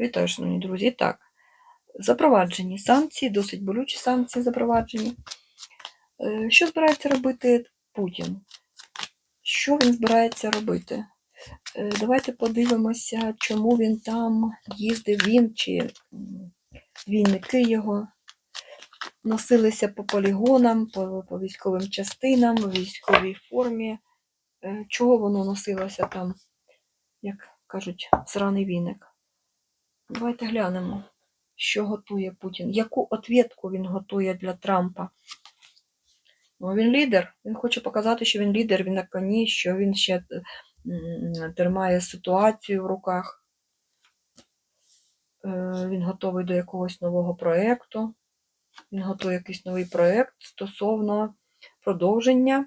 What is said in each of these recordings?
Вітаю, шановні друзі. Так, запроваджені санкції, досить болючі санкції запроваджені. Е, Що збирається робити Путін? Що він збирається робити? Е, Давайте подивимося, чому він там їздив, він чи м, двійники його носилися по полігонам, по, по військовим частинам, в військовій формі. Е, Чого воно носилося там, як кажуть, сраний віник? Давайте глянемо, що готує Путін. Яку ответку він готує для Трампа? Ну, він лідер. Він хоче показати, що він лідер, він на коні, що він ще е, тримає ситуацію в руках. Е, Він готовий до якогось нового проєкту. Він готує якийсь новий проєкт стосовно продовження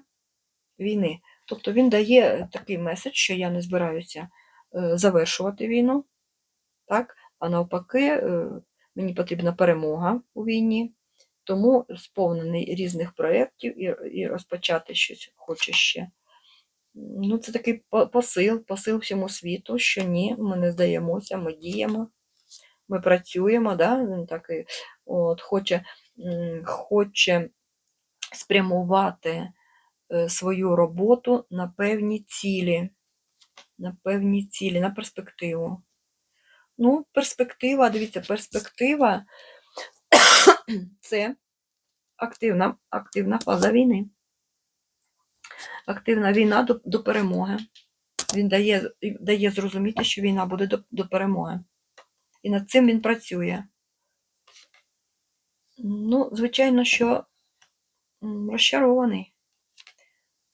війни. Тобто він дає такий меседж, що я не збираюся е, завершувати війну. Так? А навпаки, е, мені потрібна перемога у війні, тому сповнений різних проєктів і, і розпочати щось хоче ще. Ну, це такий посил, посил всьому світу, що ні, ми не здаємося, ми діємо, ми працюємо, да? він такий, от, хоче, хоче спрямувати е, свою роботу на певні цілі, на певні цілі, на перспективу. Ну, перспектива, дивіться, перспектива це активна, активна фаза війни. Активна війна до, до перемоги. Він дає, дає зрозуміти, що війна буде до, до перемоги. І над цим він працює. Ну, звичайно, що розчарований.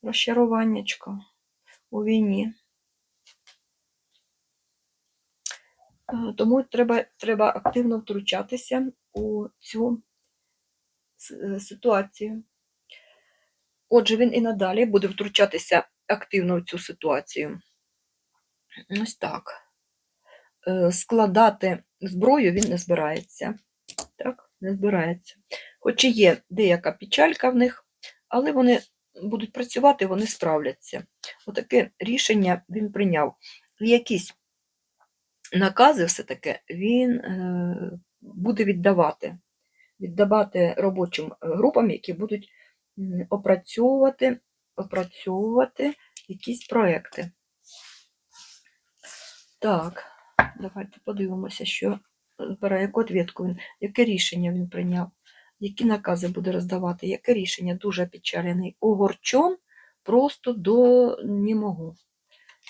Розчаруваннячко у війні. Тому треба, треба активно втручатися у цю е, ситуацію. Отже, він і надалі буде втручатися активно в цю ситуацію. Ось так. Е, Складати зброю він не збирається. Так, не збирається. Хоч і є деяка печалька в них, але вони будуть працювати, вони справляться. Отаке рішення він прийняв. Якісь накази все-таки він е, буде віддавати. Віддавати робочим е, групам, які будуть опрацьовувати, опрацьовувати якісь проекти. Так, давайте подивимося, що збирає, яку ответку він, яке рішення він прийняв, які накази буде роздавати, яке рішення дуже печалений. Огорчон просто до не можу.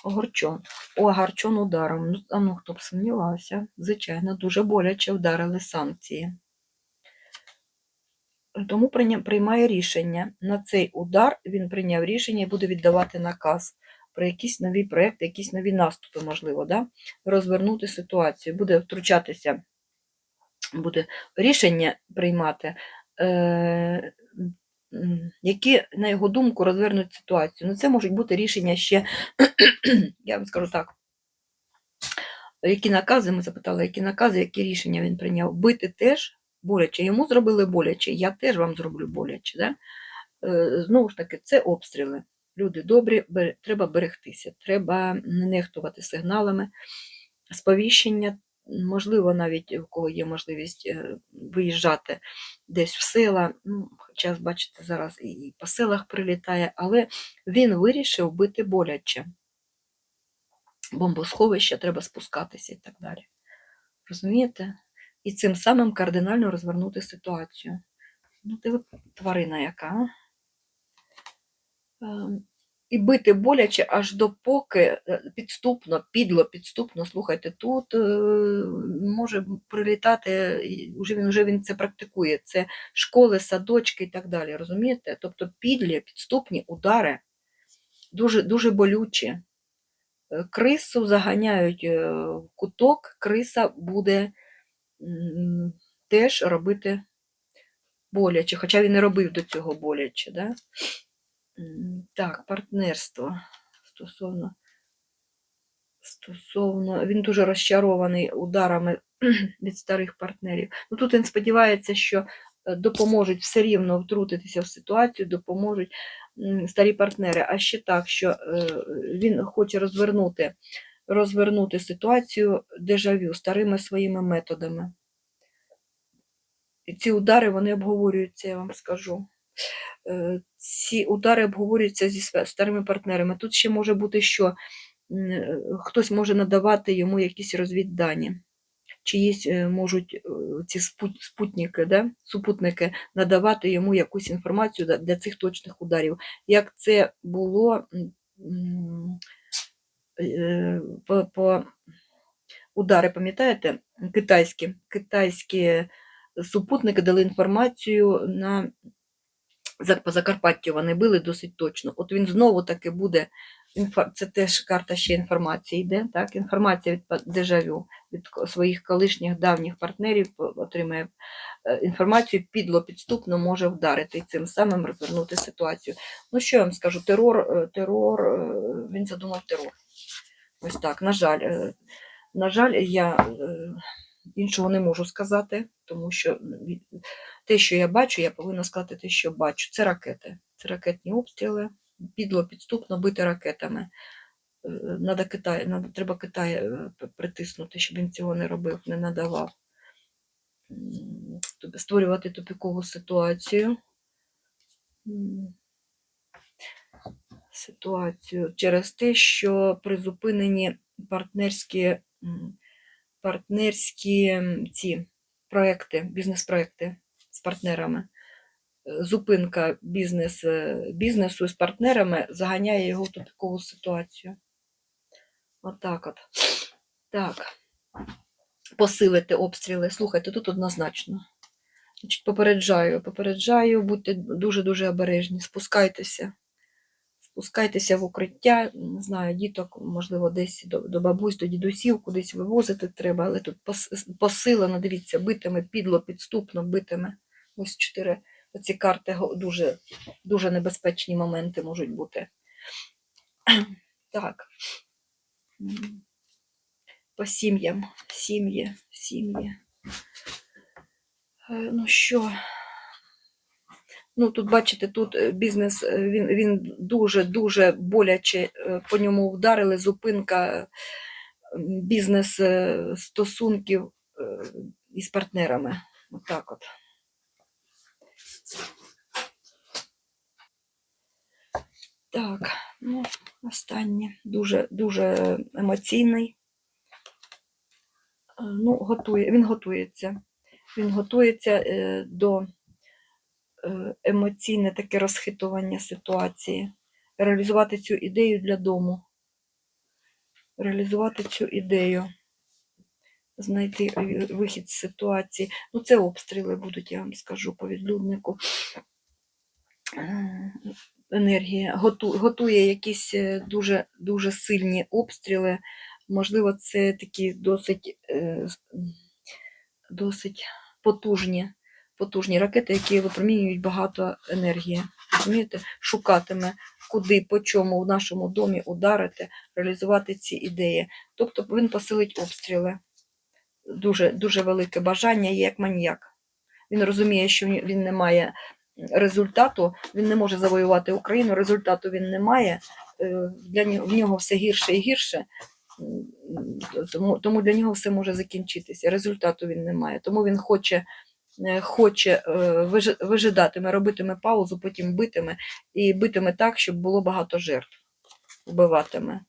Огорчон. Огорчон ударом. Ну, а ну хто б сумнівався, звичайно, дуже боляче вдарили санкції. Тому приймає рішення. На цей удар він прийняв рішення і буде віддавати наказ про якісь нові проекти, якісь нові наступи, можливо, да? розвернути ситуацію, буде втручатися, буде рішення приймати, е, які, на його думку, розвернуть ситуацію. Ну, це можуть бути рішення ще, я вам скажу так. Які накази, ми запитали, які накази, які рішення він прийняв. Бити теж боляче. Йому зробили боляче, я теж вам зроблю боляче. Да? Е, Знову ж таки, це обстріли. Люди добрі, треба берегтися, треба не нехтувати сигналами, сповіщення. Можливо, навіть у кого є можливість е, виїжджати десь в села. Ну, хоча, бачите, зараз і- по селах прилітає, але він вирішив бити боляче. Бомбосховища треба спускатися і так далі. Розумієте? І цим самим кардинально розвернути ситуацію. Ну, ти тварина яка. І бити боляче аж допоки е, підступно, підло, підступно, слухайте, тут е, може прилітати, вже він, вже він це практикує. Це школи, садочки і так далі. Розумієте? Тобто підлі, підступні удари дуже, дуже болючі. Е, Крису заганяють в куток, криса буде теж робити боляче, хоча він не робив до цього боляче. Да? Так, партнерство стосовно, стосовно, він дуже розчарований ударами від старих партнерів. Ну, тут він сподівається, що е, допоможуть все рівно втрутитися в ситуацію, допоможуть старі партнери. А ще так, що е, він хоче розвернути розвернути ситуацію дежавю старими своїми методами. І ці удари вони обговорюються, я вам скажу. Е, Ці удари обговорюються зі старими партнерами. Тут ще може бути, що хтось може надавати йому якісь розвіддані. Чиїсь е, можуть е, ці спутники, да? супутники надавати йому якусь інформацію для цих точних ударів. Як це було по, по удари, пам'ятаєте, китайські, китайські супутники дали інформацію на по Закарпаттю вони били досить точно. От він знову таки буде. Це теж карта ще інформації йде. Так? Інформація від дежавю від своїх колишніх давніх партнерів отримає е, інформацію, підло, підступно може вдарити і цим самим розвернути ситуацію. Ну що я вам скажу? Терор, е, терор, е, він задумав терор. Ось так, на жаль. е, На жаль, я е, іншого не можу сказати, тому що те, що я бачу, я повинна сказати те, що бачу. Це ракети. Це ракетні обстріли, підло підступно бити ракетами. Е, Надо Китай, надо, треба Китай е, притиснути, щоб він цього не робив, не надавав. Створювати тупікову ситуацію. Ситуацію через те, що призупинені партнерські, партнерські ці проекти, бізнес-проекти з партнерами. Зупинка бізнес, е, бізнесу з партнерами заганяє його в тупикову ситуацію. Отак от. Так. Посилити обстріли. Слухайте, тут однозначно. Значить, попереджаю, попереджаю, будьте дуже-дуже обережні, спускайтеся. Спускайтеся в укриття, не знаю, діток, можливо, десь до, до бабусь, до дідусів, кудись вивозити треба, але тут пос- посилено, дивіться, битиме, підло, підступно, битиме. Ось чотири ці карти дуже, дуже небезпечні моменти можуть бути. Так. По сім'ям, сім'ї, сім'ї. Е, Ну що? Ну, тут, бачите, тут е, бізнес, е, він, він дуже-дуже боляче по ньому вдарили. Зупинка бізнес стосунків із партнерами. Отак от. Так, ну, останнє. Дуже, дуже емоційний. Е, Ну, готує, він готується. Він готується е, до е, емоційне таке розхитування ситуації, реалізувати цю ідею для дому, реалізувати цю ідею, знайти е, вихід з ситуації. Ну, це обстріли будуть, я вам скажу, по відлюднику. Е, Енергія готує якісь е, дуже, дуже сильні обстріли. Можливо, це такі досить, досить потужні, потужні ракети, які випромінюють багато енергії. Розумієте? Шукатиме, куди, по чому в нашому домі ударити, реалізувати ці ідеї. Тобто він посилить обстріли. Дуже, дуже велике бажання є як маніяк. Він розуміє, що він не має результату, він не може завоювати Україну, результату він не має. е, Для нього, в нього все гірше і гірше. Тому, тому для нього все може закінчитися. Результату він не має. Тому він хоче, е, хоче е, вижидатиме, робитиме паузу, потім битиме і битиме так, щоб було багато жертв. Вбиватиме.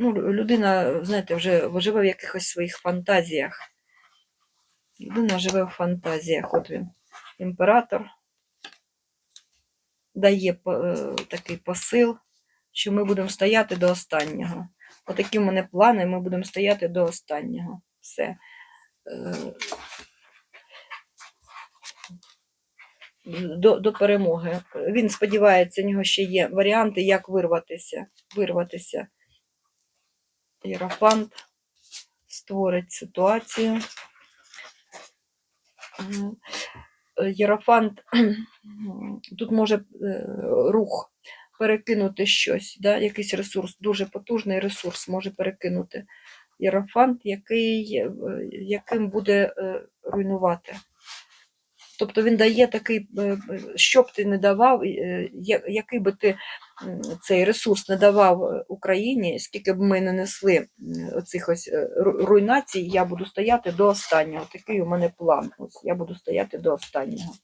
Ну, людина, знаєте, вже живе в якихось своїх фантазіях. Людина живе в фантазіях. От він, імператор, дає е, такий посил, що ми будемо стояти до останнього. Отакі в мене плани, ми будемо стояти до останнього. Все. Е, До, до перемоги. Він сподівається, у нього ще є варіанти, як вирватися. вирватися. Єрофант створить ситуацію. М, е, Єрофант тут може е, рух перекинути щось, да? якийсь ресурс, дуже потужний ресурс може перекинути. Єрофант, який, е, яким буде руйнувати. Тобто він дає такий, що б ти не давав, який би ти цей ресурс не давав е, Україні, скільки б ми не несли оцих ось е, руйнацій, я буду стояти до останнього. Такий у мене план. Ось я буду стояти до останнього.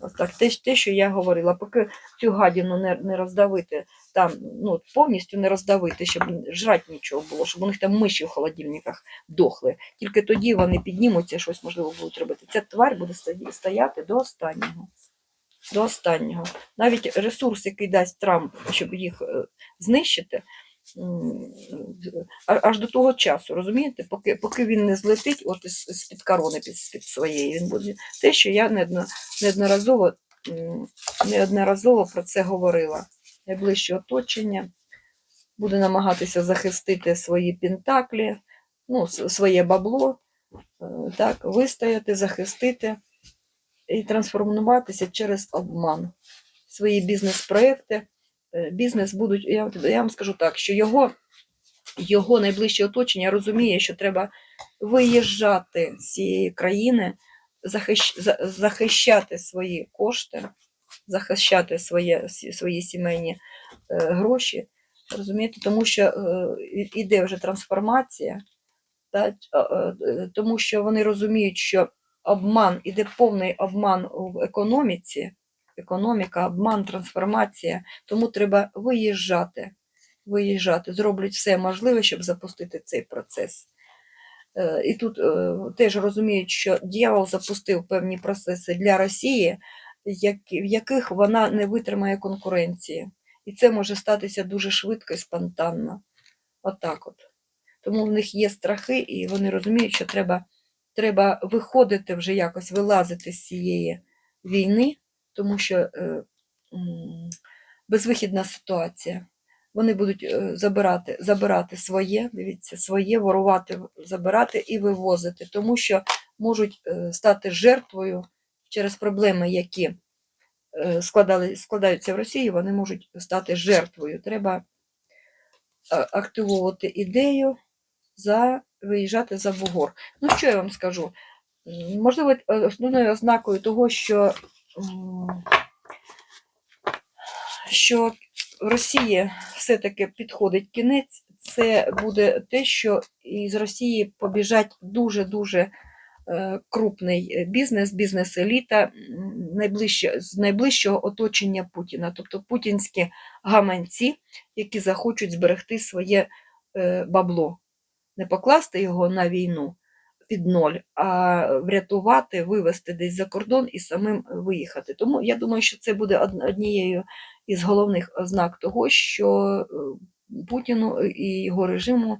Ось так, те, те, що я говорила, поки цю гадіну не, не роздавити, там ну, повністю не роздавити, щоб жрати нічого було, щоб у них там миші в холодильниках дохли. Тільки тоді вони піднімуться, щось можливо будуть робити. Ця тварь буде стояти до останнього. До останнього. Навіть ресурс, який дасть Трамп, щоб їх е, знищити, аж до того часу, розумієте, поки, поки він не злетить от з-під корони під, під своєї, він буде те, що я неодно- неодноразово, неодноразово про це говорила. Найближче оточення буде намагатися захистити свої пентаклі, ну, своє бабло, е, так, вистояти, захистити і трансформуватися через обман. Свої бізнес-проекти, е, бізнес будуть, я, я вам скажу так, що його, його найближче оточення розуміє, що треба виїжджати з цієї країни, захищ, за- захищати свої кошти, захищати своє, свої сімейні е, гроші. Розумієте, тому що е, іде вже трансформація, та, тому що вони розуміють, що обман, іде повний обман в економіці, економіка, обман, трансформація, тому треба виїжджати, виїжджати, зроблять все можливе, щоб запустити цей процес. Е, І тут е, теж розуміють, що дьявол запустив певні процеси для Росії, в яких вона не витримає конкуренції. І це може статися дуже швидко і спонтанно. Отак от. Тому в них є страхи, і вони розуміють, що треба, треба виходити вже якось, вилазити з цієї війни, тому що е, безвихідна ситуація. Вони будуть е, забирати, забирати своє, дивіться, своє, ворувати, забирати і вивозити, тому що можуть е, стати жертвою через проблеми, які складали, складаються в Росії, вони можуть стати жертвою. Треба а, активовувати ідею за виїжджати за бугор. Ну, що я вам скажу? Можливо, е, основною ознакою того, що, що в Росії все-таки підходить кінець, це буде те, що із Росії побіжать дуже-дуже е, крупний бізнес, бізнес-еліта з найближчого оточення Путіна, тобто путінські гаманці, які захочуть зберегти своє е, бабло, не покласти його на війну під ноль, а врятувати, вивезти десь за кордон і самим виїхати. Тому я думаю, що це буде однією із головних ознак того, що е, Путіну і його режиму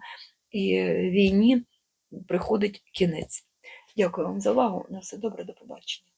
і війні приходить кінець. Дякую вам за увагу. На все добре, до побачення.